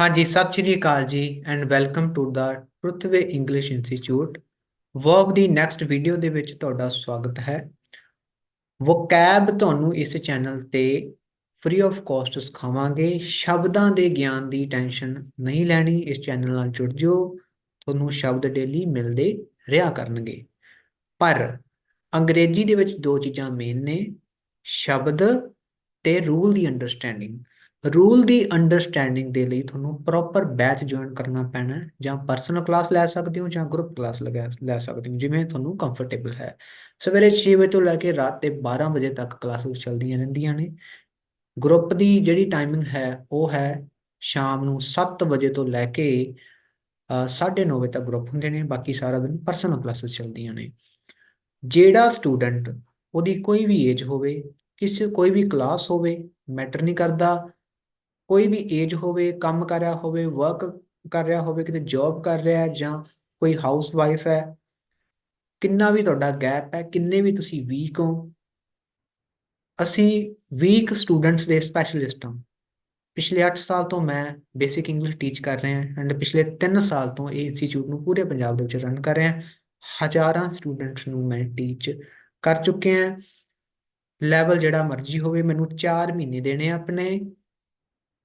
ਹਾਂਜੀ, Sat Shri Akal ji and welcome to the Truthway English institute verb the next video ਦੇ ਵਿੱਚ ਤੁਹਾਡਾ ਸਵਾਗਤ ਹੈ। ਵੋਕੈਬ ਤੁਹਾਨੂੰ ਇਸ ਚੈਨਲ ਤੇ ਫ੍ਰੀ ਆਫ ਕਾਸਟ ਸਿਖਾਵਾਂਗੇ। ਸ਼ਬਦਾਂ ਦੇ ਗਿਆਨ ਦੀ ਟੈਨਸ਼ਨ ਨਹੀਂ ਲੈਣੀ, ਇਸ ਚੈਨਲ ਨਾਲ ਜੁੜ ਜਿਓ, ਤੁਹਾਨੂੰ ਸ਼ਬਦ ਡੇਲੀ ਮਿਲਦੇ ਰਿਹਾ ਕਰਨਗੇ। ਪਰ ਅੰਗਰੇਜ਼ੀ ਦੇ ਵਿੱਚ ਦੋ ਚੀਜ਼ਾਂ ਮੇਨ ਨੇ, ਸ਼ਬਦ ਤੇ ਰੂਲ ਦੀ ਅੰਡਰਸਟੈਂਡਿੰਗ ਰੂਲ ਦੀ ਅੰਡਰਸਟੈਂਡਿੰਗ ਦੇ ਲਈ ਤੁਹਾਨੂੰ ਪ੍ਰੋਪਰ ਬੈਚ ਜੁਆਇਨ ਕਰਨਾ ਪੈਣਾ ਜਾਂ ਪਰਸਨਲ ਕਲਾਸ ਲੈ ਸਕਦੇ ਹੋ, ਜਾਂ ਗਰੁੱਪ ਕਲਾਸ ਲੈ ਸਕਦੇ ਹੋ, ਜਿਵੇਂ ਤੁਹਾਨੂੰ ਕੰਫਰਟੇਬਲ ਹੈ। ਸਵੇਰੇ 6 ਵਜੇ ਤੋਂ ਲੈ ਕੇ ਰਾਤ ਦੇ 12 ਵਜੇ ਤੱਕ ਕਲਾਸਿਸ ਚੱਲਦੀਆਂ ਰਹਿੰਦੀਆਂ ਨੇ। ਗਰੁੱਪ ਦੀ ਜਿਹੜੀ ਟਾਈਮਿੰਗ ਹੈ, ਉਹ ਹੈ ਸ਼ਾਮ ਨੂੰ 7 ਵਜੇ ਤੋਂ ਲੈ ਕੇ 9:30 ਵਜੇ ਤੱਕ ਗਰੁੱਪ ਹੁੰਦੇ ਨੇ, ਬਾਕੀ ਸਾਰਾ ਦਿਨ ਪਰਸਨਲ ਕਲਾਸਿਸ ਚੱਲਦੀਆਂ ਨੇ। ਜਿਹੜਾ ਸਟੂਡੈਂਟ ਉਹਦੀ ਕੋਈ ਵੀ ਏਜ ਹੋਵੇ, ਕਿਸੇ ਕੋਈ ਵੀ ਕਲਾਸ ਹੋਵੇ ਮੈਟਰ ਨਹੀਂ ਕਰਦਾ ਕੋਈ ਵੀ ਏਜ ਹੋਵੇ, ਕੰਮ ਕਰ ਰਿਹਾ ਹੋਵੇ ਵਰਕ ਕਰ ਰਿਹਾ ਹੋਵੇ, ਕਿਤੇ ਜੌਬ ਕਰ ਰਿਹਾ ਜਾਂ ਕੋਈ ਹਾਊਸ ਵਾਈਫ ਹੈ, ਕਿੰਨਾ ਵੀ ਤੁਹਾਡਾ ਗੈਪ ਹੈ, ਕਿੰਨੇ ਵੀ ਤੁਸੀਂ ਵੀਕ ਹੋ, ਅਸੀਂ ਵੀਕ ਸਟੂਡੈਂਟਸ ਦੇ ਸਪੈਸ਼ਲਿਸਟ ਹਾਂ। ਪਿਛਲੇ 8 ਸਾਲ ਤੋਂ ਮੈਂ ਬੇਸਿਕ ਇੰਗਲਿਸ਼ ਟੀਚ ਕਰ ਰਿਹਾ ਹਾਂ ਐਂਡ ਪਿਛਲੇ 3 ਸਾਲ ਤੋਂ ਇਹ ਇੰਸਟੀਚਿਊਟ ਨੂੰ ਪੂਰੇ ਪੰਜਾਬ ਦੇ ਵਿੱਚ ਰਨ ਕਰ ਰਿਹਾ ਹਜ਼ਾਰਾਂ ਸਟੂਡੈਂਟਸ ਨੂੰ ਮੈਂ ਟੀਚ ਕਰ ਚੁੱਕੇ ਹਾਂ। ਲੈਵਲ ਜਿਹੜਾ ਮਰਜ਼ੀ ਹੋਵੇ, ਮੈਨੂੰ 4 ਮਹੀਨੇ ਦੇਣੇ ਆਪਣੇ।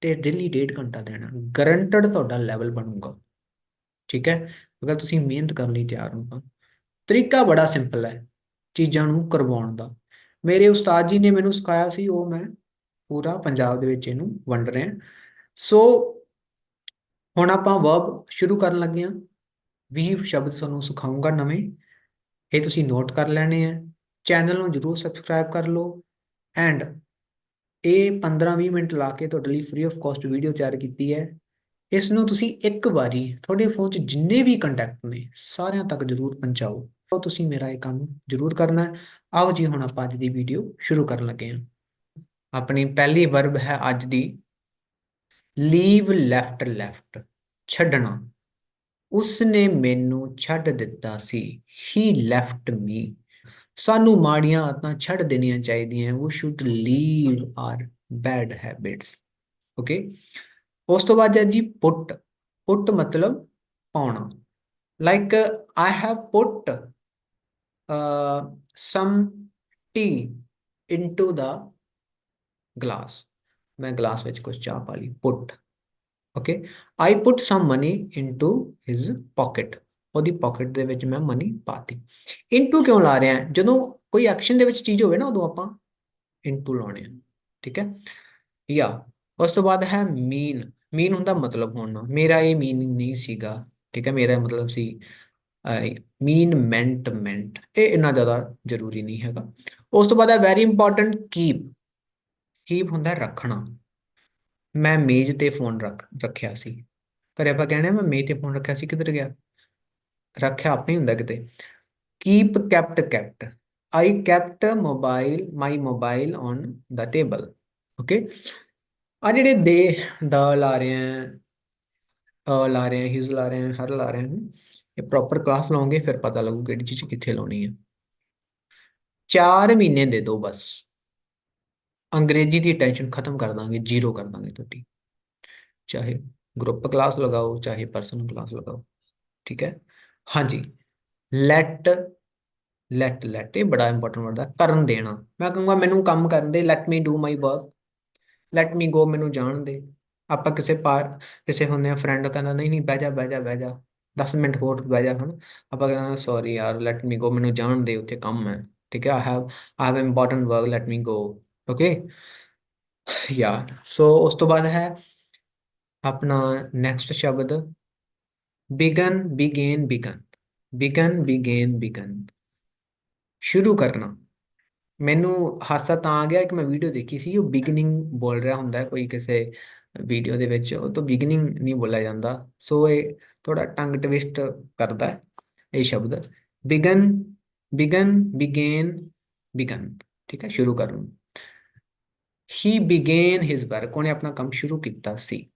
ਤੇ ਡੇਲੀ ਡੇਢ ਘੰਟਾ ਦੇਣਾ। ਗਰੰਟਡ ਤੁਹਾਡਾ ਲੈਵਲ ਬਣੂਗਾ। ਠੀਕ ਹੈ? ਅਗਰ ਤੁਸੀਂ ਮਿਹਨਤ ਕਰਨ ਲਈ ਤਿਆਰ ਹੋ ਤਾਂ। ਤਰੀਕਾ ਬੜਾ ਸਿੰਪਲ ਹੈ, ਚੀਜ਼ਾਂ ਨੂੰ ਕਰਵਾਉਣ ਦਾ। ਮੇਰੇ ਉਸਤਾਦ ਜੀ ਨੇ ਮੈਨੂੰ ਸਿਖਾਇਆ ਸੀ, ਉਹ ਮੈਂ ਪੂਰਾ ਪੰਜਾਬ ਦੇ ਵਿੱਚ ਇਹਨੂੰ ਵੰਡ ਰਿਹਾ। ਸੋ ਹੁਣ ਆਪਾਂ ਵਰਬ ਸ਼ੁਰੂ ਕਰਨ ਲੱਗੇ ਹਾਂ। 20 ਸ਼ਬਦ ਤੁਹਾਨੂੰ ਸਿਖਾਉਂਗਾ ਨਵੇਂ। ਇਹ ਤੁਸੀਂ ਨੋਟ ਕਰ ਲੈਣੇ ਆ। ਚੈਨਲ ਨੂੰ ਜਰੂਰ ਸਬਸਕ੍ਰਾਈਬ ਕਰ ਲਓ। ਐਂਡ ਇਹ 15-20 ਮਿੰਟ ਲਾ ਕੇ ਤੁਹਾਡੇ ਲਈ ਫ੍ਰੀ ਆਫ ਕਾਸਟ ਵੀਡੀਓ ਤਿਆਰ ਕੀਤੀ ਹੈ। ਇਸ ਨੂੰ ਤੁਸੀਂ ਇੱਕ ਵਾਰੀ ਤੁਹਾਡੇ ਫੋਨ 'ਚ ਜਿੰਨੇ ਵੀ ਕੰਟੈਕਟ ਨੇ, ਸਾਰਿਆਂ ਤੱਕ ਜਰੂਰ ਪਹੁੰਚਾਓ। ਤਾਂ ਤੁਸੀਂ ਮੇਰਾ ਇਹ ਕੰਮ ਜਰੂਰ ਕਰਨਾ ਆਓ ਜੀ, ਹੁਣ ਆਪਾਂ ਅੱਜ ਦੀ ਵੀਡੀਓ ਸ਼ੁਰੂ ਕਰਨ ਲੱਗੇ ਹਾਂ। ਆਪਣੀ ਪਹਿਲੀ ਵਰਬ ਹੈ ਅੱਜ ਦੀ। ਲੀਵ ਲੈਫਟ ਲੈਫਟ ਛੱਡਣਾ। ਉਸਨੇ ਮੈਨੂੰ ਛੱਡ ਦਿੱਤਾ ਸੀ। ਹੀ ਲੈਫਟ ਮੀ ਸਾਨੂੰ ਮਾੜੀਆਂ ਆਦਤਾਂ ਛੱਡ ਦੇਣੀਆਂ ਚਾਹੀਦੀਆਂ we should leave our bad habits okay ਉਸ ਤੋਂ ਬਾਅਦ ਹੈ ਜੀ ਪੁੱਟ। ਪੁੱਟ ਮਤਲਬ ਪਾਉਣਾ। Like I have put some tea into the glass ਮੈਂ ਗਲਾਸ ਵਿੱਚ ਕੁਝ ਚਾਹ ਪਾ ਲਈ। Put okay I put some money into his pocket ਉਹਦੀ ਪਾਕਟ ਦੇ ਵਿੱਚ ਮੈਂ ਮਨੀ ਪਾਤੀ। ਇਨਟੂ ਕਿਉਂ ਲਾ ਰਿਹਾ? ਜਦੋਂ ਕੋਈ ਐਕਸ਼ਨ ਦੇ ਵਿੱਚ ਚੀਜ਼ ਹੋਵੇ ਨਾ, ਉਦੋਂ ਆਪਾਂ ਇਨਟੂ ਲਾਉਣੇ ਆ, ਠੀਕ ਹੈ? ਜਾਂ ਉਸ ਤੋਂ ਬਾਅਦ ਹੈ ਮੀਨ ਮੀਨ ਹੁੰਦਾ ਮਤਲਬ ਹੋਣਾ ਮੇਰਾ ਇਹ ਮੀਨਿੰਗ ਨਹੀਂ ਸੀਗਾ, ਠੀਕ ਹੈ? ਮੇਰਾ ਮਤਲਬ ਸੀ ਮੀਨ ਮੈਂਟ ਮੈਂਟ ਇਹ ਇੰਨਾ ਜ਼ਿਆਦਾ ਜ਼ਰੂਰੀ ਨਹੀਂ ਹੈਗਾ। ਉਸ ਤੋਂ ਬਾਅਦ ਹੈ ਵੈਰੀ ਇੰਪੋਰਟੈਂਟ ਕੀਪ ਕੀਪ ਹੁੰਦਾ ਰੱਖਣਾ। ਮੈਂ ਮੇਜ਼ ਤੇ ਫੋਨ ਰੱਖ, ਰੱਖਿਆ ਸੀ। ਪਰ ਆਪਾਂ ਕਹਿੰਦੇ ਮੈਂ ਮੇਜ਼ ਤੇ ਫੋਨ ਰੱਖਿਆ ਸੀ, ਕਿੱਧਰ ਗਿਆ? ਰੱਖਿਆ ਆਪੇ ਹੁੰਦਾ ਕਿਤੇ। Keep kept kept I kept mobile my mobile on the table okay ਆ ਜਿਹੜੇ ਦੇ, ਦਾ ਲਾ ਰਹੇ ਆ, ਅ ਲਾ ਰਹੇ ਆ ਹਿਸ ਲਾ ਰਹੇ ਆ ਹਰ ਲਾ ਰਹੇ ਆ, ਇਹ ਪ੍ਰੋਪਰ ਕਲਾਸ ਲਾਉਂਗੇ, ਫਿਰ ਪਤਾ ਲੱਗੂ ਕਿਹੜੀ ਚੀਜ਼ ਕਿੱਥੇ ਲਾਉਣੀ ਹੈ 4 ਮਹੀਨੇ ਦੇ ਦੋ ਬਸ। ਅੰਗਰੇਜ਼ੀ ਦੀ ਟੈਨਸ਼ਨ ਖਤਮ ਕਰ ਦਾਂਗੇ ਜ਼ੀਰੋ ਕਰ ਦਾਂਗੇ ਤੁਹਾਡੀ। ਚਾਹੇ ਗਰੁੱਪ ਕਲਾਸ ਲਗਾਓ, ਚਾਹੇ ਪਰਸਨਲ ਕਲਾਸ ਲਗਾਓ। ਠੀਕ ਹੈ? ਹਾਂਜੀ। ਲੈਟ ਲੈਟ ਲੈਟ ਇਹ ਬੜਾ ਇੰਪੋਰਟੈਂਟ ਵਰਡ ਹੈ ਕਰਨ ਦੇਣਾ। ਮੈਂ ਕਹੂੰਗਾ, ਮੈਨੂੰ ਕੰਮ ਕਰਨ ਦੇ let me do my work let me go ਮੈਨੂੰ ਜਾਣ ਦੇ। ਆਪਾਂ ਕਿਸੇ ਪਾਰ ਕਿਸੇ ਹੁੰਦੇ ਆ ਫਰੈਂਡ ਕਹਿੰਦਾ, ਨਹੀਂ ਨਹੀਂ, ਬਹਿ ਜਾ ਬਹਿ ਜਾ ਬਹਿ ਜਾ। 10 ਮਿੰਟ ਹੋਰ ਬਹਿ ਜਾ ਹਨ ਆਪਾਂ ਕਹਿੰਦਾ ਸੌਰੀ ਯਾਰ ਲੈਟ ਮੀ ਗੋ ਮੈਨੂੰ ਜਾਣ ਦੇ, ਉੱਥੇ ਕੰਮ ਹੈ। ਠੀਕ ਹੈ I have I have important work let me go okay yeah so ਉਸ ਤੋਂ ਬਾਅਦ ਹੈ ਆਪਣਾ ਨੈਕਸਟ ਸ਼ਬਦ। Begin begin begin begin begin begin ਸ਼ੁਰੂ ਕਰਨਾ। ਮੈਨੂੰ ਹਾਸਾ ਤਾਂ ਆ ਗਿਆ ਕਿ ਮੈਂ ਵੀਡੀਓ ਦੇਖੀ ਸੀ, ਉਹ ਬਿਗਨਿੰਗ ਬੋਲ ਰਿਹਾ ਹੁੰਦਾ ਹੈ, ਕੋਈ ਕਿਸੇ ਵੀਡੀਓ ਦੇ ਵਿੱਚ। ਉਹ ਤੋਂ ਬਿਗਨਿੰਗ ਨਹੀਂ ਬੋਲਿਆ ਜਾਂਦਾ। ਸੋ ਇਹ ਥੋੜਾ ਟੰਗ ਟਵਿਸਟ ਕਰਦਾ ਹੈ, ਇਹ ਸ਼ਬਦ। ਬਿਗਨ ਬਿਗਨ ਬਿਗੇਨ ਬਿਗਨ ਠੀਕ ਹੈ, ਸ਼ੁਰੂ ਕਰਨ ਹੀ ਬਿਗੇਨ ਹਿਸ ਵਰਕ ਉਹਨੇ ਆਪਣਾ ਕੰਮ ਸ਼ੁਰੂ ਕੀਤਾ ਸੀ।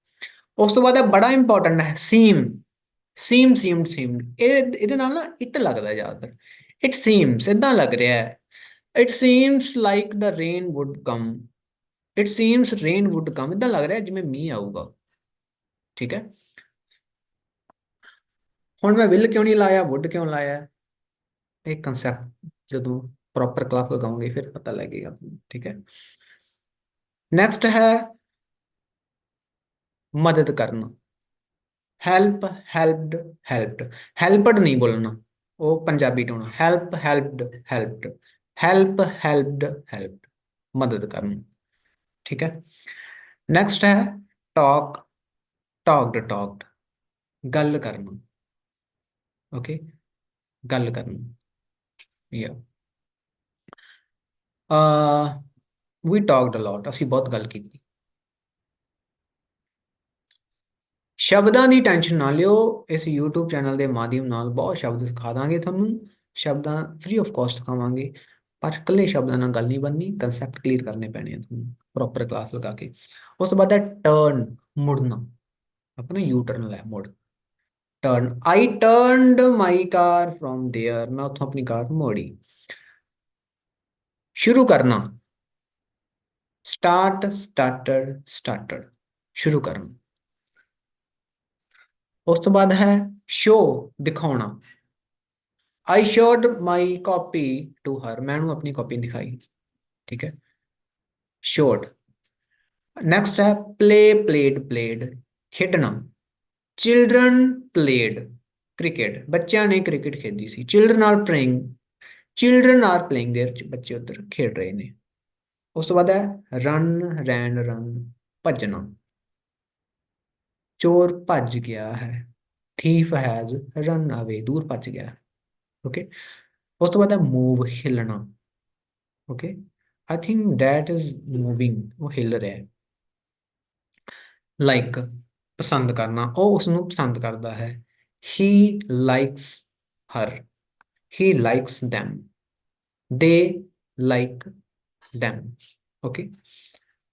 ਉਸ ਤੋਂ ਬਾਅਦ ਇਹ ਬੜਾ ਇੰਪੋਰਟੈਂਟ ਹੈ ਸੀਮ ਸੀਮ ਸੀਮਡ ਸੀਮਡ ਇਹ, ਇਹਦੇ ਨਾਲ ਨਾ ਇਟ ਲੱਗਦਾ ਜ਼ਿਆਦਾਤਰ। ਇਟ ਸੀਮਸ ਇਦਾਂ ਲੱਗ ਰਿਹਾ ਹੈ। It seems like the rain would come it seems rain would come ਇਦਾਂ ਲੱਗ ਰਿਹਾ ਜਿਵੇਂ ਮੀਂਹ ਆਊਗਾ। ਠੀਕ ਹੈ? ਹੁਣ ਮੈਂ ਵਿਲ ਕਿਉਂ ਨਹੀਂ ਲਾਇਆ ਵੁੱਡ ਕਿਉਂ ਲਾਇਆ? ਇਹ ਕਨਸੈਪਟ ਜਦੋਂ ਪ੍ਰੋਪਰ ਕਲਾਸ ਲਗਾਉਂਗੇ, ਫਿਰ ਪਤਾ ਲੱਗੇਗਾ। ਠੀਕ ਹੈ? ਨੈਕਸਟ ਹੈ ਮਦਦ ਕਰਨਾ। ਹੈਲਪ ਹੈਲਪਡ ਹੈਲਪਡ ਹੈਲਪਡ ਨਹੀਂ ਬੋਲਣਾ। ਉਹ Punjabi tone help helped helped help helped helped ਮਦਦ ਕਰਨਾ। ਠੀਕ ਹੈ। ਨੈਕਸਟ ਹੈ ਟਾਕ ਟਾਕਡ ਟਾਕਡ ਗੱਲ ਕਰਨਾ। ਓਕੇ ਗੱਲ ਕਰਨਾ। ਯਾ ਅ ਵੀ ਟਾਕਡ ਅ ਲੋਟ ਅਸੀਂ ਬਹੁਤ ਗੱਲ ਕੀਤੀ। ਸ਼ਬਦਾਂ ਦੀ ਟੈਨਸ਼ਨ ਨਾ ਲਿਓ ਇਸ YouTube ਚੈਨਲ ਦੇ ਮਾਧਿਅਮ ਨਾਲ ਬਹੁਤ ਸ਼ਬਦ ਸਿਖਾ ਦਾਂਗੇ ਤੁਹਾਨੂੰ ਸ਼ਬਦਾਂ ਫ੍ਰੀ ਆਫ ਕਾਸਟ ਸਿਖਾਵਾਂਗੇ ਪਰ ਇਕੱਲੇ ਸ਼ਬਦਾਂ ਨਾਲ ਗੱਲ ਨਹੀਂ ਬਣਨੀ ਕਨਸੈਪਟ ਕਲੀਅਰ ਕਰਨੇ ਪੈਣੇ ਆ ਤੁਹਾਨੂੰ ਪ੍ਰੋਪਰ ਕਲਾਸ ਲਗਾ ਕੇ ਉਸ ਤੋਂ ਬਾਅਦ ਹੈ ਟਰਨ ਮੁੜਨਾ ਆਪਣਾ ਯੂ ਟਰਨ ਲੈ ਮੁੜ turn I turned my car from there ਮੈਂ ਉੱਥੋਂ ਆਪਣੀ ਕਾਰ ਮੋੜੀ ਸ਼ੁਰੂ ਕਰਨਾ ਸਟਾਰਟ ਸਟਾਰਟਡ ਸਟਾਰਟਡ ਸ਼ੁਰੂ ਕਰਨਾ उस तो बाद है शो दिखा I showed my copy to her मैं अपनी कॉपी दिखाई। ठीक है? शोड नैक्सट है प्ले प्लेड प्लेड खेडना। चिल्ड्रन प्लेड क्रिकेट बच्चों ने क्रिकेट खेली सी। Children are playing children are playing there बच्चे उधर खेल रहे हैं उस तो बाद है रन रैन रन भजना। ਚੋਰ ਭੱਜ ਗਿਆ ਹੈ। ਥੀਫ ਹੈਜ਼ ਰਨ ਅਵੇ ਦੂਰ ਭੱਜ ਗਿਆ। ਓਕੇ ਉਸ ਤੋਂ ਬਾਅਦ ਹੈ move ਹਿਲਣਾ। Okay I think that is moving ਉਹ ਹਿਲ ਰਿਹਾ ਹੈ। ਲਾਈਕ ਪਸੰਦ ਕਰਨਾ, ਉਹ ਉਸ ਨੂੰ ਪਸੰਦ ਕਰਦਾ ਹੈ। He likes her he likes them they like them okay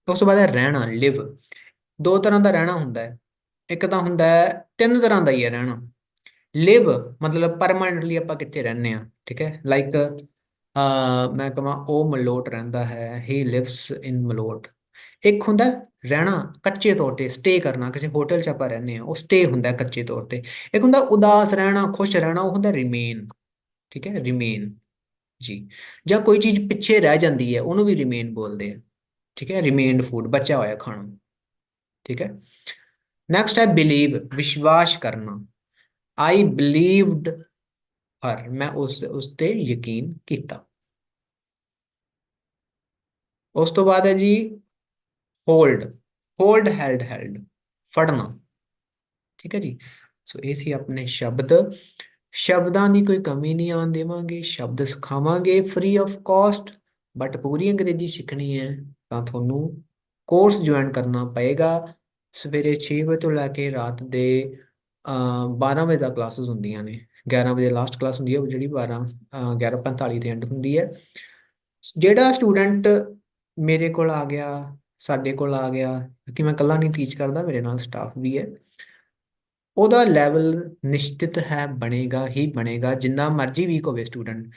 ਉਸ ਤੋਂ ਬਾਅਦ ਹੈ ਰਹਿਣਾ ਲਿਵ ਦੋ ਤਰ੍ਹਾਂ ਦਾ ਰਹਿਣਾ ਹੁੰਦਾ ਹੈ। ਇੱਕ ਤਾਂ ਹੁੰਦਾ ਹੈ, ਤਿੰਨ ਤਰ੍ਹਾਂ ਦਾ ਹੀ ਹੈ ਰਹਿਣਾ। ਲਿਵ ਮਤਲਬ ਪਰਮਨੈਂਟਲੀ ਆਪਾਂ ਕਿੱਥੇ ਰਹਿੰਦੇ ਆ ਠੀਕ ਹੈ? ਲਾਈਕ ਮੈਂ ਕਹਾਂ ਉਹ ਮਲੋਟ ਰਹਿੰਦਾ ਹੈ ਹੀ ਲਿਵਸ ਇਨ ਮਲੋਟ। ਇੱਕ ਹੁੰਦਾ ਰਹਿਣਾ ਕੱਚੇ ਤੌਰ ਤੇ ਸਟੇ ਕਰਨਾ, ਕਿਸੇ ਹੋਟਲ 'ਚ ਆਪਾਂ ਰਹਿੰਦੇ ਆ ਉਹ ਸਟੇ ਹੁੰਦਾ ਕੱਚੇ ਤੌਰ ਤੇ। ਇੱਕ ਹੁੰਦਾ ਉਦਾਸ ਰਹਿਣਾ, ਖੁਸ਼ ਰਹਿਣਾ, ਉਹ ਹੁੰਦਾ ਰਿਮੇਨ ਠੀਕ ਹੈ? ਰਿਮੇਨ ਜੀ। ਜਾਂ ਕੋਈ ਚੀਜ਼ ਪਿੱਛੇ ਰਹਿ ਜਾਂਦੀ ਹੈ, ਉਹਨੂੰ ਵੀ ਰਿਮੇਨ ਬੋਲਦੇ ਆ, ਠੀਕ ਹੈ? ਰਿਮੇਨਡ ਫੂਡ ਬਚਿਆ ਹੋਇਆ ਖਾਣਾ, ਠੀਕ ਹੈ? ਨੈਕਸਟ ਹੈ ਬਿਲੀਵ ਵਿਸ਼ਵਾਸ ਕਰਨਾ। ਆਈ ਬਲੀਵਡ ਹਰ ਮੈਂ ਉਸ ਉਸ ਤੇ ਯਕੀਨ ਕੀਤਾ। ਉਸ ਤੋਂ ਬਾਅਦ ਹੈ ਜੀ ਹੋਲਡ ਹੋਲਡ ਹੈਲਡ ਹੈਲਡ ਫੜਨਾ। ਠੀਕ ਹੈ ਜੀ? ਸੋ ਇਹ ਸੀ ਆਪਣੇ ਸ਼ਬਦ। ਸ਼ਬਦਾਂ ਦੀ ਕੋਈ ਕਮੀ ਨਹੀਂ ਆਉਣ ਦੇਵਾਂਗੇ। ਸ਼ਬਦ ਸਿਖਾਵਾਂਗੇ ਫ੍ਰੀ ਆਫ ਕਾਸਟ ਬਟ ਪੂਰੀ ਅੰਗਰੇਜ਼ੀ ਸਿੱਖਣੀ ਹੈ, ਤਾਂ ਤੁਹਾਨੂੰ ਕੋਰਸ ਜੁਆਇਨ ਕਰਨਾ ਪਏਗਾ। ਸਵੇਰੇ 6 ਵਜੇ ਤੋਂ ਲੈ ਕੇ ਰਾਤ ਦੇ 12 ਵਜੇ ਤੱਕ ਕਲਾਸਿਸ ਹੁੰਦੀਆਂ ਨੇ। 11 ਵਜੇ ਲਾਸਟ ਕਲਾਸ ਹੁੰਦੀ ਹੈ, ਉਹ ਜਿਹੜੀ 12 11:45 ਤੇ ਐਂਡ ਹੁੰਦੀ ਹੈ। ਜਿਹੜਾ ਸਟੂਡੈਂਟ ਮੇਰੇ ਕੋਲ ਆ ਗਿਆ, ਸਾਡੇ ਕੋਲ ਆ ਗਿਆ ਕਿ ਮੈਂ ਇਕੱਲਾ ਨਹੀਂ ਟੀਚ ਕਰਦਾ, ਮੇਰੇ ਨਾਲ ਸਟਾਫ ਵੀ ਹੈ, ਉਹਦਾ ਲੈਵਲ ਨਿਸ਼ਚਿਤ ਹੈ, ਬਣੇਗਾ, ਹੀ ਬਣੇਗਾ, ਜਿੰਨਾ ਮਰਜ਼ੀ ਵੀਕ ਹੋਵੇ ਸਟੂਡੈਂਟ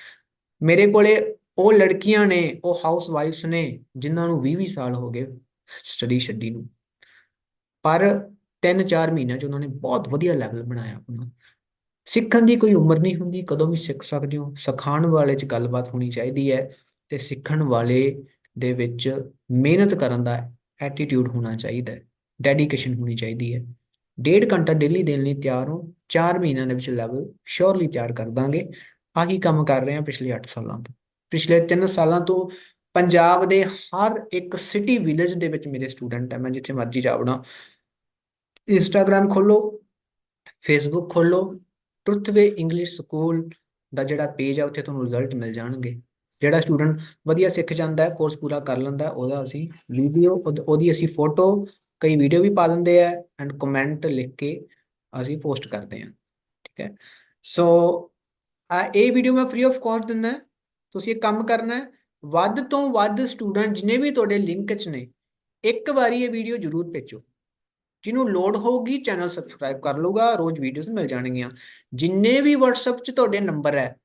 ਮੇਰੇ ਕੋਲੇ ਉਹ ਲੜਕੀਆਂ ਨੇ, ਉਹ ਹਾਊਸ ਵਾਈਫਸ ਨੇ, ਜਿਨ੍ਹਾਂ ਨੂੰ 20 20 ਸਾਲ ਹੋ ਗਏ ਸਟੱਡੀ ਛੱਡੀ ਨੂੰ। ਪਰ 3-4 ਮਹੀਨਿਆਂ 'ਚ ਉਹਨਾਂ ਨੇ ਬਹੁਤ ਵਧੀਆ ਲੈਵਲ ਬਣਾਇਆ ਆਪਣਾ। ਸਿੱਖਣ ਦੀ ਕੋਈ ਉਮਰ ਨਹੀਂ ਹੁੰਦੀ, ਕਦੋਂ ਵੀ ਸਿੱਖ ਸਕਦੇ ਹੋ। ਸਿਖਾਉਣ ਵਾਲੇ 'ਚ ਗੱਲਬਾਤ ਹੋਣੀ ਚਾਹੀਦੀ ਹੈ ਤੇ ਸਿੱਖਣ ਵਾਲੇ ਦੇ ਵਿੱਚ ਮਿਹਨਤ ਕਰਨ ਦਾ ਐਟੀਟਿਊਡ ਹੋਣਾ ਚਾਹੀਦਾ ਹੈ ਡੈਡੀਕੇਸ਼ਨ ਹੋਣੀ ਚਾਹੀਦੀ ਹੈ। ਡੇਢ ਘੰਟਾ ਡੇਲੀ ਦੇਣ ਲਈ ਤਿਆਰ ਹੋ 4 ਮਹੀਨਿਆਂ ਦੇ ਵਿੱਚ ਲੈਵਲ ਸ਼ੋਰਲੀ ਤਿਆਰ ਕਰ ਦਾਂਗੇ। ਆਹੀ ਕੰਮ ਕਰ ਰਹੇ ਹਾਂ ਪਿਛਲੇ 8 ਸਾਲਾਂ ਤੋਂ। ਪਿਛਲੇ 3 ਸਾਲਾਂ ਤੋਂ ਪੰਜਾਬ ਦੇ ਹਰ ਇੱਕ ਸਿਟੀ ਵਿਲੇਜ ਦੇ ਵਿੱਚ ਮੇਰੇ ਸਟੂਡੈਂਟ ਹੈ, ਮੈਂ ਜਿੱਥੇ ਮਰਜ਼ੀ ਜਾਵਣਾ ਇੰਸਟਾਗ੍ਰam ਖੋਲੋ ਫੇਸਬੁੱਕ ਖੋਲੋ ਟਰੁਥਵੇ ਇੰਗਲਿਸ਼ ਸਕੂਲ ਦਾ ਜਿਹੜਾ ਪੇਜ ਆ, ਉੱਥੇ ਤੁਹਾਨੂੰ ਰਿਜ਼ਲਟ ਮਿਲ ਜਾਣਗੇ। ਜਿਹੜਾ ਸਟੂਡੈਂਟ ਵਧੀਆ ਸਿੱਖ ਜਾਂਦਾ ਹੈ ਕੋਰਸ ਪੂਰਾ ਕਰ ਲੈਂਦਾ ਉਹਦਾ ਅਸੀਂ ਵੀਡੀਓ ਉਹਦੀ ਅਸੀਂ ਫੋਟੋ ਕਈ ਵੀਡੀਓ ਵੀ ਪਾ ਦਿੰਦੇ ਆ ਐਂਡ ਕਮੈਂਟ ਲਿਖ ਕੇ ਅਸੀਂ ਪੋਸਟ ਕਰਦੇ ਹਾਂ। ਠੀਕ ਹੈ? ਸੋ ਇਹ ਵੀਡੀਓ ਮੈਂ ਫ੍ਰੀ ਆਫ ਕਾਸਟ ਦਿੰਦਾ ਤੁਸੀਂ ਇਹ ਕੰਮ ਕਰਨਾ ਹੈ, ਵੱਧ ਤੋਂ ਵੱਧ ਸਟੂਡੈਂਟ ਜਿਨੇ ਵੀ ਤੁਹਾਡੇ ਲਿੰਕ 'ਚ ਨੇ, ਇੱਕ ਵਾਰੀ ਇਹ ਵੀਡੀਓ ਜ਼ਰੂਰ ਭੇਜੋ। ਜਿਹਨੂੰ ਲੋਡ ਹੋਊਗੀ ਚੈਨਲ ਸਬਸਕ੍ਰਾਈਬ ਕਰ ਲੂਗਾ ਰੋਜ਼ ਵੀਡੀਓਜ਼ ਮਿਲ ਜਾਣਗੀਆਂ। ਜਿੰਨੇ ਵੀ WhatsApp 'ਚ ਤੁਹਾਡੇ ਨੰਬਰ ਹੈ,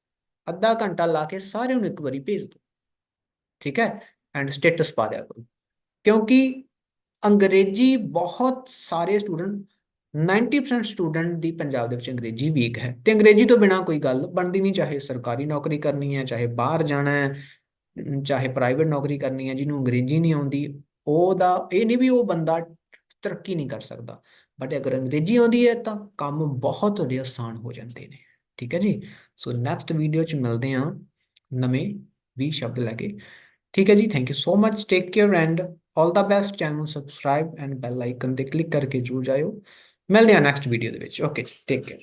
ਅੱਧਾ ਘੰਟਾ ਲਾ ਕੇ ਸਾਰਿਆਂ ਨੂੰ ਇੱਕ ਵਾਰੀ ਭੇਜ ਦਿਓ। ਠੀਕ ਹੈ? ਐਂਡ ਸਟੇਟਸ ਪਾ ਦਿਆ ਕਰੋ। ਕਿਉਂਕਿ ਅੰਗਰੇਜ਼ੀ ਬਹੁਤ ਸਾਰੇ ਸਟੂਡੈਂਟ 90% ਸਟੂਡੈਂਟ ਦੀ ਪੰਜਾਬ ਦੇ ਵਿੱਚ ਅੰਗਰੇਜ਼ੀ ਵੀਕ ਹੈ। ਤੇ ਅੰਗਰੇਜ਼ੀ ਤੋਂ ਬਿਨਾ ਕੋਈ ਗੱਲ ਬਣਦੀ ਨਹੀਂ, ਚਾਹੇ ਸਰਕਾਰੀ ਨੌਕਰੀ ਕਰਨੀ ਹੈ, ਚਾਹੇ ਬਾਹਰ ਜਾਣਾ ਹੈ, ਚਾਹੇ ਪ੍ਰਾਈਵੇਟ ਨੌਕਰੀ ਕਰਨੀ ਹੈ, ਜਿਹਨੂੰ ਅੰਗਰੇਜ਼ੀ ਨਹੀਂ ਆਉਂਦੀ, ਉਹਦਾ, ਇਹ ਨਹੀਂ ਵੀ ਉਹ ਬੰਦਾ ਤਰੱਕੀ ਨਹੀਂ ਕਰ ਸਕਦਾ। ਬਟ ਅਗਰ ਅੰਗਰੇਜ਼ੀ ਆਉਂਦੀ ਹੈ ਤਾਂ ਕੰਮ ਬਹੁਤ ਵਧੀਆ ਆਸਾਨ ਹੋ ਜਾਂਦੇ ਨੇ। ਠੀਕ ਹੈ ਜੀ? ਸੋ ਨੈਕਸਟ ਵੀਡੀਓ ਚ ਮਿਲਦੇ ਹਾਂ ਨਵੇਂ ਵੀ ਸ਼ਬਦ ਲੈ ਕੇ। ਠੀਕ ਹੈ ਜੀ? Thank you so much take care and all the best channel ਨੂੰ ਸਬਸਕ੍ਰਾਈਬ ਐਂਡ ਬੈਲ ਆਈਕਨ ਤੇ ਕਲਿੱਕ ਕਰਕੇ ਜਰੂਰ ਜਾਇਓ। ਮਿਲਦੇ ਹਾਂ ਨੈਕਸਟ ਵੀਡੀਓ ਦੇ ਵਿੱਚ। Okay take care